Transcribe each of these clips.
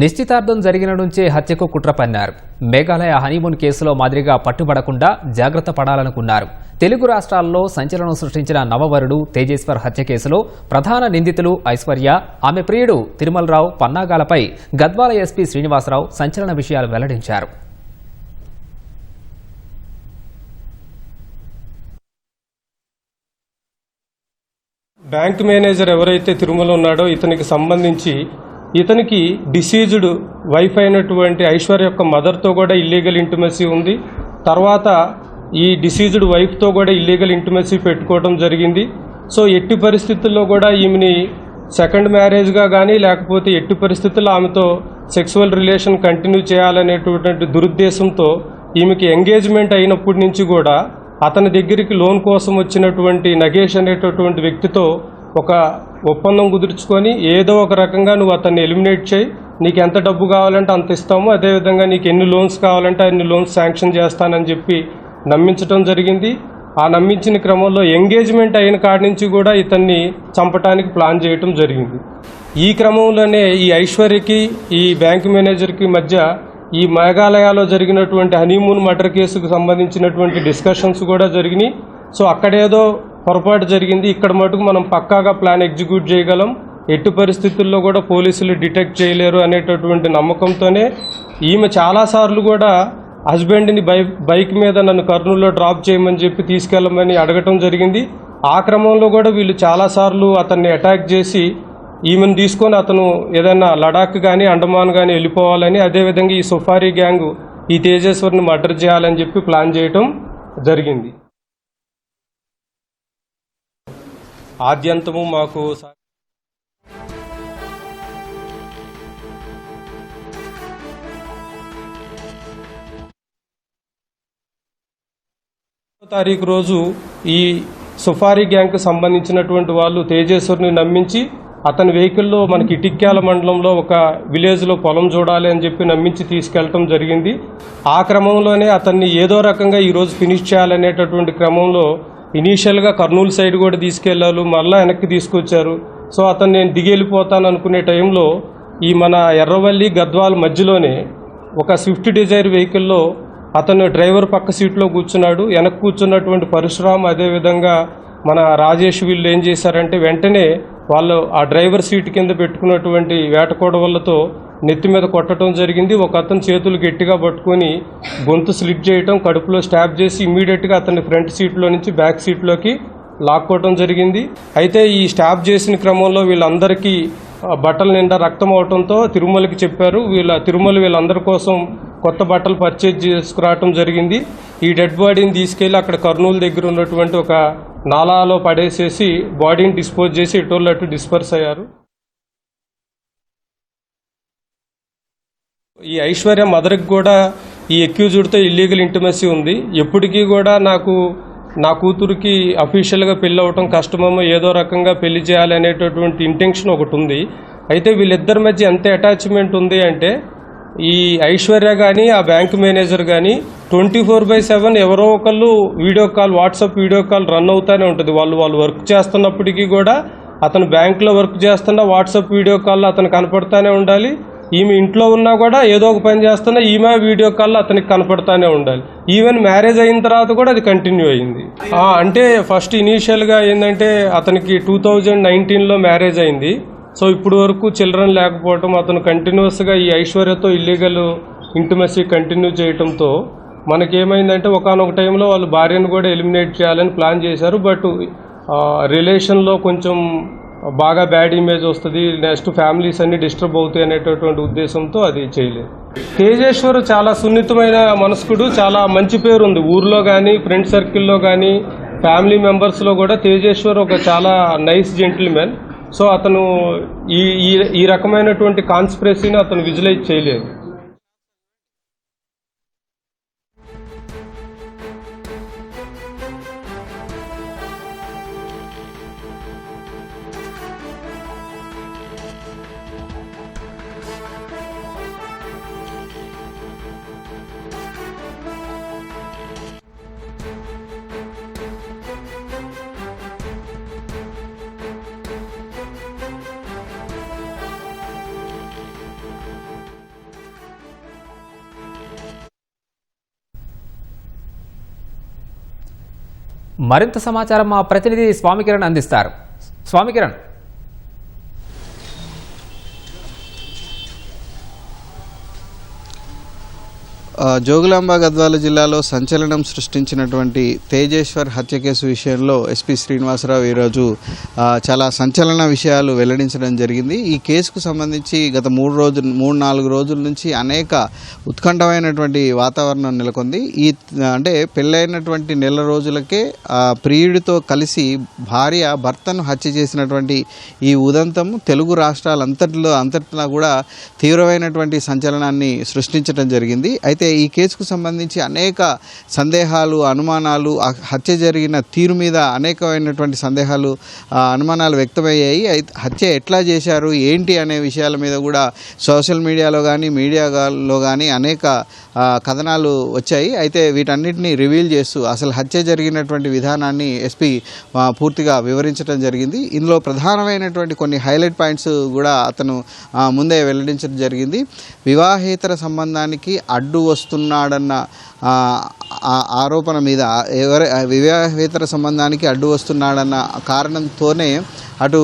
నిశ్చితార్థం జరిగిన నుంచే హత్యకు కుట్ర పన్నారు. మేఘాలయ హనీమూన్ కేసులో మాదిరిగా పట్టుబడకుండా జాగ్రత్త పడాలనుకున్నారు. తెలుగు రాష్ట్రాల్లో సంచలనం సృష్టించిన నవవరుడు తేజేశ్వర్ హత్య కేసులో ప్రధాన నిందితులు ఐశ్వర్య ఆమె ప్రియుడు తిరుమలరావు పన్నాగాలపై గద్వాల ఎస్పీ శ్రీనివాసరావు సంచలన విషయాలు వెల్లడించారు. బ్యాంక్ మేనేజర్ ఎవరైతే తిరుమల ఉన్నాడో ఇతనికి సంబంధించి ఇతనికి డిసీజ్డ్ వైఫ్ అయినటువంటి ఐశ్వర్య యొక్క మదర్తో కూడా ఇల్లీగల్ ఇంటిమసీ ఉంది. తర్వాత ఈ డిసీజ్డ్ వైఫ్తో కూడా ఇల్లీగల్ ఇంటిమసీ పెట్టుకోవడం జరిగింది. సో ఎట్టి పరిస్థితుల్లో కూడా ఈమెని సెకండ్ మ్యారేజ్గా కానీ లేకపోతే ఎట్టి పరిస్థితుల్లో ఆమెతో సెక్సువల్ రిలేషన్ కంటిన్యూ చేయాలనేటువంటి దురుద్దేశంతో ఈమెకి ఎంగేజ్మెంట్ అయినప్పటి నుంచి కూడా అతని దగ్గరికి లోన్ కోసం వచ్చినటువంటి నగేష్ అనేటటువంటి వ్యక్తితో ఒక ఒప్పందం కుదుర్చుకొని ఏదో ఒక రకంగా నువ్వు అతన్ని ఎలిమినేట్ చేయి. నీకు ఎంత డబ్బు కావాలంటే అంత ఇస్తాము. అదేవిధంగా నీకు ఎన్ని లోన్స్ కావాలంటే అన్ని లోన్స్ శాంక్షన్ చేస్తానని చెప్పి నమ్మించడం జరిగింది. ఆ నమ్మించిన క్రమంలో ఎంగేజ్మెంట్ అయిన కాడి నుంచి కూడా ఇతన్ని చంపటానికి ప్లాన్ చేయటం జరిగింది. ఈ క్రమంలోనే ఈ ఐశ్వర్యకి ఈ బ్యాంక్ మేనేజర్కి మధ్య ఈ మేఘాలయాలో జరిగినటువంటి హనీమూన్ మర్డర్ కేసుకు సంబంధించినటువంటి డిస్కషన్స్ కూడా జరిగినాయి. సో అక్కడేదో పొరపాటు జరిగింది. ఇక్కడ మటుకు మనం పక్కాగా ప్లాన్ ఎగ్జిక్యూట్ చేయగలం. ఎట్టి పరిస్థితుల్లో కూడా పోలీసులు డిటెక్ట్ చేయలేరు అనేటటువంటి నమ్మకంతోనే ఈమె చాలాసార్లు కూడా హస్బెండ్ని బై బైక్ మీద నన్ను కర్నూలులో డ్రాప్ చేయమని చెప్పి తీసుకెళ్ళమని అడగటం జరిగింది. ఆ క్రమంలో కూడా వీళ్ళు చాలాసార్లు అతన్ని అటాక్ చేసి ఈమెను తీసుకొని అతను ఏదైనా లడాక్ కానీ అండమాన్ కానీ వెళ్ళిపోవాలని అదేవిధంగా ఈ సుఫారీ గ్యాంగ్ ఈ తేజేశ్వర్ని మర్డర్ చేయాలని చెప్పి ప్లాన్ చేయటం జరిగింది. ఆద్యంతము మాకు తారీఖు రోజు ఈ సుఫారీ గ్యాంగ్కు సంబంధించినటువంటి వాళ్ళు తేజేశ్వరిని నమ్మించి అతని వెహికల్లో మనకి ఇటిక్యాల మండలంలో ఒక విలేజ్లో పొలం చూడాలి అని చెప్పి నమ్మించి తీసుకెళ్ళటం జరిగింది. ఆ క్రమంలోనే అతన్ని ఏదో రకంగా ఈరోజు ఫినిష్ చేయాలనేటటువంటి క్రమంలో ఇనీషియల్గా కర్నూలు సైడ్ కూడా తీసుకెళ్ళారు మళ్ళీ వెనక్కి తీసుకొచ్చారు. సో అతను నేను దిగెళ్ళిపోతాను అనుకునే టైంలో ఈ మన ఎర్రవల్లి గద్వాల మధ్యలోనే ఒక స్విఫ్ట్ డిజైర్ వెహికల్లో అతను డ్రైవర్ పక్క సీట్లో కూర్చున్నాడు. వెనక కూర్చున్నటువంటి పరశురామ్ అదేవిధంగా మన రాజేష్ వీళ్ళు ఏం చేశారంటే వెంటనే వాళ్ళు ఆ డ్రైవర్ సీట్ కింద పెట్టుకున్నటువంటి వేటకోడవలతో నెత్తి మీద కొట్టడం జరిగింది. ఒక అతను చేతులు గట్టిగా పట్టుకొని గొంతు స్లిప్ చేయటం కడుపులో స్టాప్ చేసి ఇమీడియట్గా అతన్ని ఫ్రంట్ సీట్లో నుంచి బ్యాక్ సీట్లోకి లాక్కోవటం జరిగింది. అయితే ఈ స్టాప్ చేసిన క్రమంలో వీళ్ళందరికీ బట్టలు బట్టల నిండా రక్తం అవటంతో తిరుమలకి చెప్పారు. వీళ్ళ తిరుమల వీళ్ళందరి కోసం కొత్త బట్టలు పర్చేజ్ చేసుకురావటం జరిగింది. ఈ డెడ్ బాడీని తీసుకెళ్ళి అక్కడ కర్నూలు దగ్గర ఉన్నటువంటి ఒక నాలాలో పడేసేసి బాడీని డిస్పోజ్ చేసి ఎటోళ్ళు అటు డిస్పర్స్ అయ్యారు. ఈ ఐశ్వర్య మదర్కి కూడా ఈ ఎక్యూజ్డ్తో ఇల్లీగల్ ఇంటిమసీ ఉంది. ఎప్పటికీ కూడా నాకు నా కూతురికి అఫీషియల్గా పెళ్ళి అవటం కష్టమేమో ఏదో రకంగా పెళ్ళి చేయాలి అనేటటువంటి ఇంటెన్షన్ ఒకటి ఉంది. అయితే వీళ్ళిద్దరి మధ్య ఎంత అటాచ్మెంట్ ఉంది అంటే ఈ ఐశ్వర్య కానీ ఆ బ్యాంక్ మేనేజర్ కానీ ట్వంటీ ఫోర్ బై సెవెన్ ఎవరో ఒకళ్ళు video call WhatsApp video call run అవుతానే ఉంటుంది. వాళ్ళు వాళ్ళు వర్క్ చేస్తున్నప్పటికీ కూడా అతను బ్యాంకులో వర్క్ చేస్తున్న వాట్సాప్ వీడియో కాల్లో అతను కనపడతానే ఉండాలి. ఈమె ఇంట్లో ఉన్నా కూడా ఏదో ఒక పని చేస్తున్నా ఈమె వీడియో కాల్లో అతనికి కనపడతానే ఉండాలి. ఈవెన్ మ్యారేజ్ అయిన తర్వాత కూడా అది కంటిన్యూ అయింది. అంటే ఫస్ట్ ఇనీషియల్గా ఏంటంటే అతనికి టూ థౌజండ్ నైన్టీన్లో మ్యారేజ్ అయింది. సో ఇప్పుడు వరకు చిల్డ్రన్ లేకపోవటం అతను కంటిన్యూస్గా ఈ ఐశ్వర్యతో ఇల్లీగల్ ఇంటిమసీ కంటిన్యూ చేయటంతో మనకేమైందంటే ఒకనొక టైంలో వాళ్ళు భార్యను కూడా ఎలిమినేట్ చేయాలని ప్లాన్ చేశారు. బట్ రిలేషన్లో కొంచెం బాగా బ్యాడ్ ఇమేజ్ వస్తుంది నెక్స్ట్ ఫ్యామిలీస్ అన్ని డిస్టర్బ్ అవుతాయి అనేటటువంటి ఉద్దేశంతో అది చేయలేదు. తేజేశ్వర్ చాలా సున్నితమైన మనస్కుడు చాలా మంచి పేరు ఉంది. ఊర్లో కానీ ఫ్రెండ్ సర్కిల్లో కానీ ఫ్యామిలీ మెంబర్స్లో కూడా తేజేశ్వర్ ఒక చాలా నైస్ జెంటిల్మెన్ సో అతను ఈ ఈ- ఈ రకమైనటువంటి కాన్స్పిరసీని అతను విజులైజ్ చేయలేదు. మరింత సమాచారం మా ప్రతినిధి స్వామికిరణ్ అందిస్తారు. స్వామికిరణ్. జోగులాంబ గద్వాల జిల్లాలో సంచలనం సృష్టించినటువంటి తేజేశ్వర్ హత్య కేసు విషయంలో ఎస్పీ శ్రీనివాసరావు ఈరోజు చాలా సంచలన విషయాలు వెల్లడించడం జరిగింది. ఈ కేసుకు సంబంధించి గత మూడు రోజులు మూడు నాలుగు రోజుల నుంచి అనేక ఉత్కంఠమైనటువంటి వాతావరణం నెలకొంది. ఈ అంటే పెళ్ళైనటువంటి నెల రోజులకే ప్రియుడితో కలిసి భార్య భర్తను హత్య చేసినటువంటి ఈ ఉదంతం తెలుగు రాష్ట్రాలంతటిలో అంతటిలో కూడా తీవ్రమైనటువంటి సంచలనాన్ని సృష్టించడం జరిగింది. అయితే ఈ కేసుకు సంబంధించి అనేక సందేహాలు అనుమానాలు హత్య జరిగిన తీరు మీద అనేకమైనటువంటి సందేహాలు అనుమానాలు వ్యక్తమయ్యాయి. అయితే హత్య ఎట్లా చేశారు ఏంటి అనే విషయాల మీద కూడా సోషల్ మీడియాలో కానీ మీడియాలో కానీ అనేక కథనాలు వచ్చాయి. అయితే వీటన్నిటిని రివీల్ చేస్తూ అసలు హత్య జరిగినటువంటి విధానాన్ని ఎస్పీ పూర్తిగా వివరించడం జరిగింది. ఇందులో ప్రధానమైనటువంటి కొన్ని హైలైట్ పాయింట్స్ కూడా అతను ముందే వెల్లడించడం జరిగింది. వివాహేతర సంబంధానికి అడ్డు వస్తున్నాడన్న ఆరోపణ మీద ఎవరి వివాహేతర సంబంధానికి అడ్డు వస్తున్నాడన్న కారణంతోనే అటు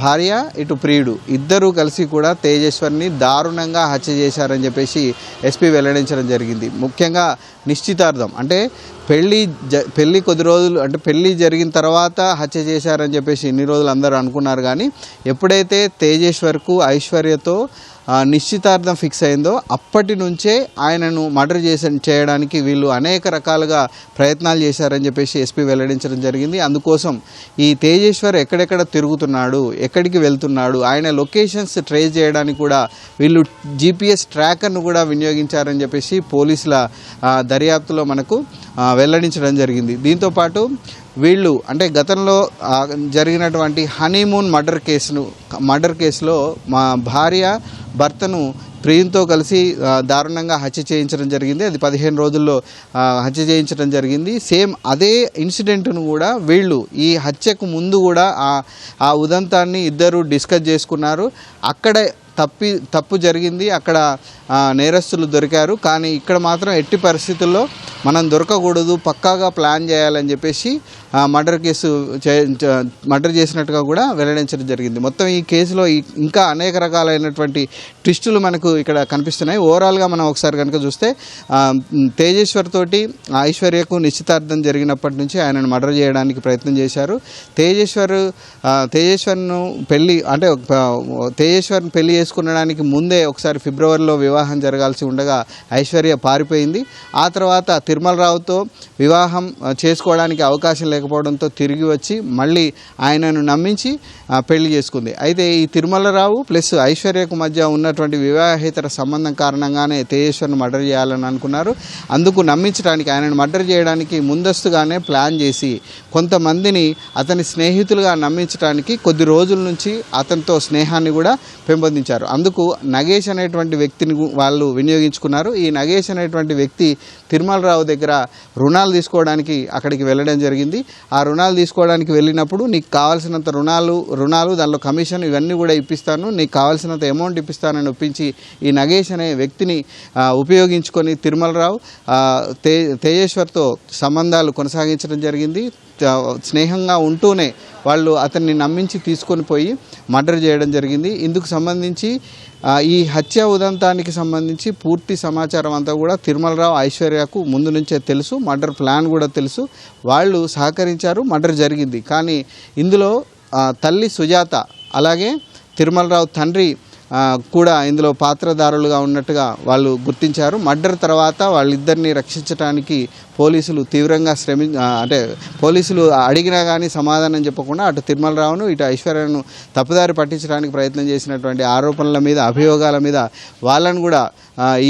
భార్య ఇటు ప్రియుడు ఇద్దరూ కలిసి కూడా తేజేశ్వర్ని దారుణంగా హత్య చేశారని చెప్పేసి ఎస్పీ వెల్లడించడం జరిగింది. ముఖ్యంగా నిశ్చితార్థం అంటే పెళ్ళి జ పెళ్ళి కొద్ది రోజులు అంటే పెళ్ళి జరిగిన తర్వాత హత్య చేశారని చెప్పేసి ఇన్ని రోజులు అందరూ అనుకున్నారు కానీ ఎప్పుడైతే తేజేశ్వర్కు ఐశ్వర్యతో నిశ్చితార్థం ఫిక్స్ అయిందో అప్పటి నుంచే ఆయనను మర్డర్ చేసే చేయడానికి వీళ్ళు అనేక రకాలుగా ప్రయత్నాలు చేశారని చెప్పేసి ఎస్పీ వెల్లడించడం జరిగింది. అందుకోసం ఈ తేజేశ్వర్ ఎక్కడెక్కడ తిరుగుతున్నాడు ఎక్కడికి వెళ్తున్నాడు ఆయన లొకేషన్స్ ట్రేస్ చేయడానికి కూడా వీళ్ళు జీపీఎస్ ట్రాకర్ను కూడా వినియోగించారని చెప్పేసి పోలీసుల దర్యాప్తులో మనకు వెల్లడించడం జరిగింది. దీంతోపాటు వీళ్ళు అంటే గతంలో జరిగినటువంటి హనీమూన్ మర్డర్ కేసును మర్డర్ కేసులో మా భార్య భర్తను ప్రియంతో కలిసి దారుణంగా హత్య చేయించడం జరిగింది. అది పదిహేను రోజుల్లో హత్య చేయించడం జరిగింది. సేమ్ అదే ఇన్సిడెంట్ను కూడా వీళ్ళు ఈ హత్యకు ముందు కూడా ఆ ఆ ఉదంతాన్ని ఇద్దరు డిస్కస్ చేసుకున్నారు. అక్కడే తప్పి తప్పు జరిగింది. అక్కడ నేరస్తులు దొరికారు. కానీ ఇక్కడ మాత్రం ఎట్టి పరిస్థితుల్లో మనం దొరకకూడదు పక్కాగా ప్లాన్ చేయాలని చెప్పేసి మర్డర్ కేసు మర్డర్ చేసినట్టుగా కూడా వెల్లడించడం జరిగింది. మొత్తం ఈ కేసులో ఇంకా అనేక రకాలైనటువంటి ట్విస్టులు మనకు ఇక్కడ కనిపిస్తున్నాయి. ఓవరాల్గా మనం ఒకసారి కనుక చూస్తే తేజేశ్వర్ తోటి ఐశ్వర్యకు నిశ్చితార్థం జరిగినప్పటి నుంచి ఆయనను మర్డర్ చేయడానికి ప్రయత్నం చేశారు. తేజేశ్వర్ తేజేశ్వర్ను పెళ్ళి అంటే తేజేశ్వర్ని పెళ్ళి చేసుకునడానికి ముందే ఒకసారి ఫిబ్రవరిలో వివాహం జరగాల్సి ఉండగా ఐశ్వర్య పారిపోయింది. ఆ తర్వాత తిరుమలరావుతో వివాహం చేసుకోవడానికి అవకాశం లేకపోవడంతో తిరిగి వచ్చి మళ్ళీ ఆయనను నమ్మించి పెళ్ళి చేసుకుంది. అయితే ఈ తిరుమలరావు ప్లస్ ఐశ్వర్యకు మధ్య ఉన్నటువంటి వివాహేతర సంబంధం కారణంగానే తేజేశ్వర్ను మర్డర్ చేయాలని అనుకున్నారు. అందుకు నమ్మించడానికి ఆయనను మర్డర్ చేయడానికి ముందస్తుగానే ప్లాన్ చేసి కొంతమందిని అతని స్నేహితులుగా నమ్మించడానికి కొద్ది రోజుల నుంచి అతనితో స్నేహాన్ని కూడా పెంపొందించారు. అందుకు నగేష్ అనేటువంటి వ్యక్తిని వాళ్ళు వినియోగించుకున్నారు. ఈ నగేష్ అనేటువంటి వ్యక్తి తిరుమలరావు దగ్గర రుణాలు తీసుకోవడానికి అక్కడికి వెళ్ళడం జరిగింది. ఆ రుణాలు తీసుకోవడానికి వెళ్ళినప్పుడు నీకు కావాల్సినంత రుణాలు రుణాలు దానిలో కమిషన్ ఇవన్నీ కూడా ఇప్పిస్తాను. నీకు కావాల్సినంత అమౌంట్ ఇప్పిస్తానని ఒప్పించి ఈ నగేష్ అనే వ్యక్తిని ఉపయోగించుకొని తిరుమలరావు తే తేజేశ్వర్తో సంబంధాలు కొనసాగించడం జరిగింది. స్నేహంగా ఉంటూనే వాళ్ళు అతన్ని నమ్మించి తీసుకొని పోయి మర్డర్ చేయడం జరిగింది. ఇందుకు సంబంధించి ఈ హత్య ఉదంతానికి సంబంధించి పూర్తి సమాచారం అంతా కూడా తిరుమలరావు ఐశ్వర్యకు ముందు నుంచే తెలుసు. మర్డర్ ప్లాన్ కూడా తెలుసు. వాళ్ళు సహకరించారు. మర్డర్ జరిగింది. కానీ ఇందులో తల్లి సుజాత అలాగే తిరుమలరావు తండ్రి కూడా ఇందులో పాత్రధారులుగా ఉన్నట్టుగా వాళ్ళు గుర్తించారు. మర్డర్ తర్వాత వాళ్ళిద్దరిని రక్షించడానికి పోలీసులు తీవ్రంగా శ్రమి అంటే పోలీసులు అడిగినా కానీ సమాధానం చెప్పకుండా అటు తిరుమలరావును ఇటు ఐశ్వర్యను తప్పుదారి పట్టించడానికి ప్రయత్నం చేసినటువంటి ఆరోపణల మీద అభియోగాల మీద వాళ్ళను కూడా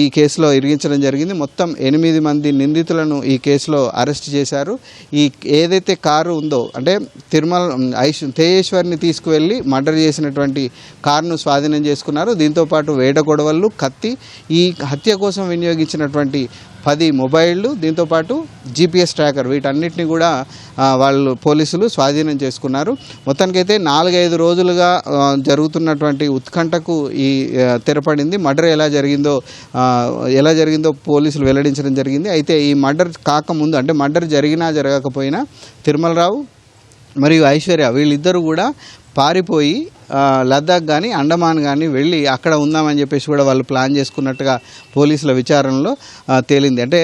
ఈ కేసులో ఇరిగించడం జరిగింది. మొత్తం ఎనిమిది మంది నిందితులను ఈ కేసులో అరెస్ట్ చేశారు. ఈ ఏదైతే కారు ఉందో అంటే తిరుమల ఐశ్ తేజేశ్వర్ని తీసుకువెళ్ళి మర్డర్ చేసినటువంటి కారును స్వాధీనం చేసుకున్నారు. దీంతోపాటు వేట గొడవలు కత్తి ఈ హత్య కోసం వినియోగించినటువంటి పది మొబైళ్ళు దీంతోపాటు జీపీఎస్ ట్రాకర్ వీటన్నిటిని కూడా వాళ్ళు పోలీసులు స్వాధీనం చేసుకున్నారు. మొత్తానికైతే నాలుగైదు రోజులుగా జరుగుతున్నటువంటి ఉత్కంఠకు ఈ తెరపడింది. మర్డర్ ఎలా జరిగిందో ఎలా జరిగిందో పోలీసులు వెల్లడించడం జరిగింది. అయితే ఈ మర్డర్ కాకముందు అంటే మర్డర్ జరిగినా జరగకపోయినా తిరుమలరావు మరియు ఐశ్వర్య వీళ్ళిద్దరూ కూడా పారిపోయి లద్దాఖ్ కానీ అండమాన్ కానీ వెళ్ళి అక్కడ ఉందామని చెప్పేసి కూడా వాళ్ళు ప్లాన్ చేసుకున్నట్టుగా పోలీసుల విచారణలో తేలింది. అంటే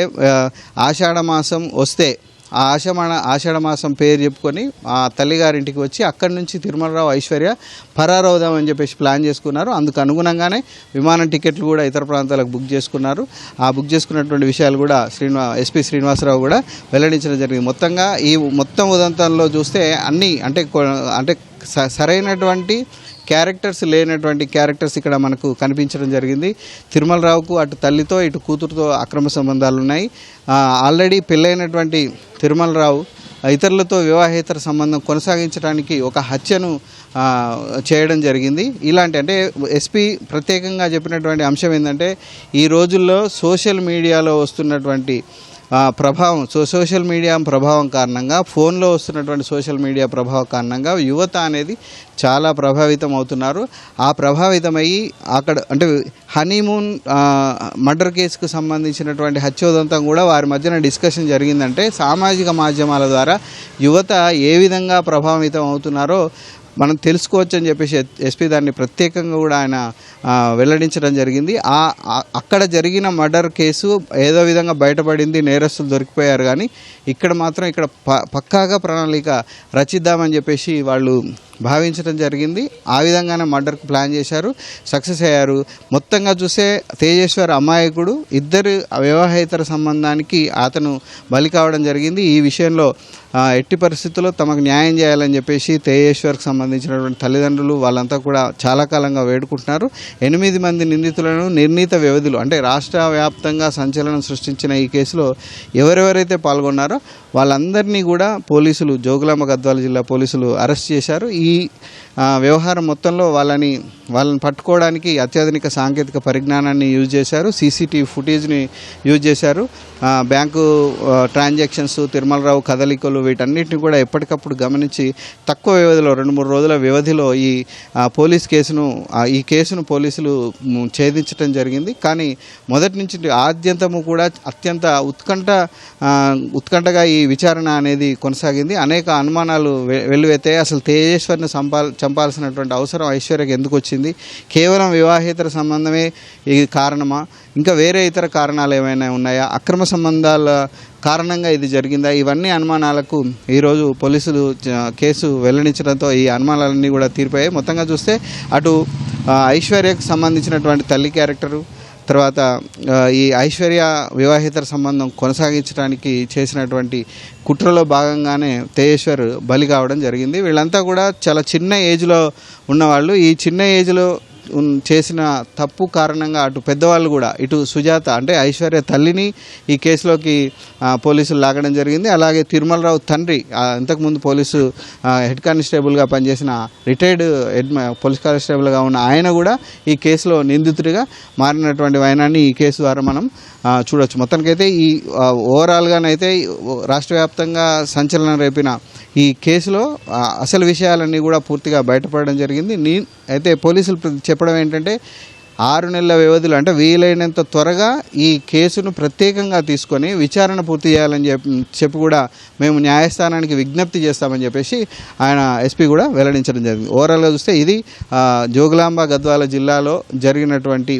ఆషాఢ మాసం వస్తే ఆ ఆషాఢ ఆషాఢమాసం పేరు చెప్పుకొని ఆ తల్లిగారింటికి వచ్చి అక్కడి నుంచి తిరుమలరావు ఐశ్వర్య పరారవుదామని చెప్పేసి ప్లాన్ చేసుకున్నారు. అందుకు అనుగుణంగానే విమానం టికెట్లు కూడా ఇతర ప్రాంతాలకు బుక్ చేసుకున్నారు. ఆ బుక్ చేసుకున్నటువంటి విషయాలు కూడా శ్రీనివా ఎస్పీ శ్రీనివాసరావు కూడా వెల్లడించడం జరిగింది. మొత్తంగా ఈ మొత్తం ఉదంతంలో చూస్తే అన్నీ అంటే అంటే స- సరైనటువంటి క్యారెక్టర్స్ లేనటువంటి క్యారెక్టర్స్ ఇక్కడ మనకు కనిపించడం జరిగింది. తిరుమలరావుకు అటు తల్లితో ఇటు కూతురుతో అక్రమ సంబంధాలు ఉన్నాయి ఆల్రెడీ పెళ్ళైనటువంటి తిరుమలరావు ఇతరులతో వివాహేతర సంబంధం కొనసాగించడానికి ఒక హత్యను చేయడం జరిగింది. ఇలాంటి అంటే ఎస్పీ ప్రత్యేకంగా చెప్పినటువంటి అంశం ఏంటంటే ఈ రోజుల్లో సోషల్ మీడియాలో వస్తున్నటువంటి ప్రభావం సో సోషల్ మీడియా ప్రభావం కారణంగా ఫోన్లో వస్తున్నటువంటి సోషల్ మీడియా ప్రభావం కారణంగా యువత అనేది చాలా ప్రభావితం అవుతున్నారు. ఆ ప్రభావితమయ్యి అక్కడ అంటే హనీమూన్ మర్డర్ కేసుకు సంబంధించినటువంటి హత్యోదంతం కూడా వారి మధ్యన డిస్కషన్ జరిగిందంటే సామాజిక మాధ్యమాల ద్వారా యువత ఏ విధంగా ప్రభావితం అవుతున్నారో మనం తెలుసుకోవచ్చు అని చెప్పేసి ఎస్పీ దాన్ని ప్రత్యేకంగా కూడా ఆయన వెల్లడించడం జరిగింది. ఆ ఆ- అక్కడ జరిగిన మర్డర్ కేసు ఏదో విధంగా బయటపడింది నేరస్తులు దొరికిపోయారు. కానీ ఇక్కడ మాత్రం ఇక్కడ ప పక్కాగా ప్రణాళిక రచిద్దామని చెప్పేసి వాళ్ళు భావించడం జరిగింది. ఆ విధంగానే మర్డర్కి ప్లాన్ చేశారు. సక్సెస్ అయ్యారు. మొత్తంగా చూస్తే తేజేశ్వర్ అమాయకుడు ఇద్దరు వివాహేతర సంబంధానికి అతను బలి కావడం జరిగింది. ఈ విషయంలో ఎట్టి పరిస్థితుల్లో తమకు న్యాయం చేయాలని చెప్పేసి తేజేశ్వర్కి సంబంధించినటువంటి తల్లిదండ్రులు వాళ్ళంతా కూడా చాలా కాలంగా వేడుకుంటున్నారు. ఎనిమిది మంది నిందితులను నిర్ణీత వ్యవధిలో అంటే రాష్ట్ర వ్యాప్తంగా సంచలనం సృష్టించిన ఈ కేసులో ఎవరెవరైతే పాల్గొన్నారో వాళ్ళందరినీ కూడా పోలీసులు జోగులాంబ గద్వాల జిల్లా పోలీసులు అరెస్ట్ చేశారు. ఈ ఆ, వ్యవహారం మొత్తంలో వాళ్ళని వాళ్ళని పట్టుకోవడానికి అత్యాధునిక సాంకేతిక పరిజ్ఞానాన్ని యూజ్ చేశారు సీసీటీవీ ఫుటేజ్ని యూజ్ చేశారు. బ్యాంకు ట్రాన్సాక్షన్స్ తిరుమలరావు కదలికలు వీటన్నిటిని కూడా ఎప్పటికప్పుడు గమనించి తక్కువ వ్యవధిలో రెండు మూడు రోజుల వ్యవధిలో ఈ పోలీస్ కేసును ఈ కేసును పోలీసులు ఛేదించడం జరిగింది. కానీ మొదటి నుంచి ఆద్యంతము కూడా అత్యంత ఉత్కంఠ ఉత్కంఠగా ఈ విచారణ అనేది కొనసాగింది. అనేక అనుమానాలు వెల్లువెత్తాయి. అసలు తేజేశ్వర్ని సంపా చంపాల్సినటువంటి అవసరం ఐశ్వర్యకి ఎందుకు వచ్చింది? కేవలం వివాహేతర సంబంధమే ఇది కారణమా? ఇంకా వేరే ఇతర కారణాలు ఏమైనా ఉన్నాయా? అక్రమ సంబంధాల కారణంగా ఇది జరిగిందా? ఇవన్నీ అనుమానాలకు ఈరోజు పోలీసులు కేసు వెల్లడించడంతో ఈ అనుమానాలన్నీ కూడా తీరిపోయాయి. మొత్తంగా చూస్తే అటు ఐశ్వర్యకు సంబంధించినటువంటి తల్లి క్యారెక్టరు తర్వాత ఈ ఐశ్వర్య వివాహేతర సంబంధం కొనసాగించడానికి చేసినటువంటి కుట్రలో భాగంగానే తేజేశ్వర్ బలి కావడం జరిగింది. వీళ్ళంతా కూడా చాలా చిన్న ఏజ్లో ఉన్నవాళ్ళు. ఈ చిన్న ఏజ్లో చేసిన తప్పు కారణంగా అటు పెద్దవాళ్ళు కూడా ఇటు సుజాత అంటే ఐశ్వర్య తల్లిని ఈ కేసులోకి పోలీసులు లాగడం జరిగింది. అలాగే తిరుమలరావు తండ్రి ఇంతకుముందు పోలీసు హెడ్ కానిస్టేబుల్గా పనిచేసిన రిటైర్డ్ హెడ్ పోలీస్ కానిస్టేబుల్గా ఉన్న ఆయన కూడా ఈ కేసులో నిందితుడిగా మారినటువంటి ఆయనని ఈ కేసు ద్వారా మనం చూడొచ్చు. మొత్తానికైతే ఈ ఓవరాల్గానైతే రాష్ట్ర వ్యాప్తంగా సంచలనం రేపిన ఈ కేసులో అసలు విషయాలన్నీ కూడా పూర్తిగా బయటపడడం జరిగింది. నీ అయితే పోలీసులు చెప్పడం ఏంటంటే ఆరు నెలల వ్యవధిలో అంటే వీలైనంత త్వరగా ఈ కేసును ప్రత్యేకంగా తీసుకొని విచారణ పూర్తి చేయాలని చెప్పి చెప్పి కూడా మేము న్యాయస్థానానికి విజ్ఞప్తి చేస్తామని చెప్పేసి ఆయన ఎస్పీ కూడా వెల్లడించడం జరిగింది. ఓవరాల్గా చూస్తే ఇది జోగులాంబ గద్వాల జిల్లాలో జరిగినటువంటి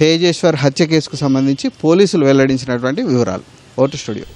తేజేశ్వర్ హత్య కేసుకు సంబంధించి పోలీసులు వెల్లడించినటువంటి వివరాలు. Vote studio.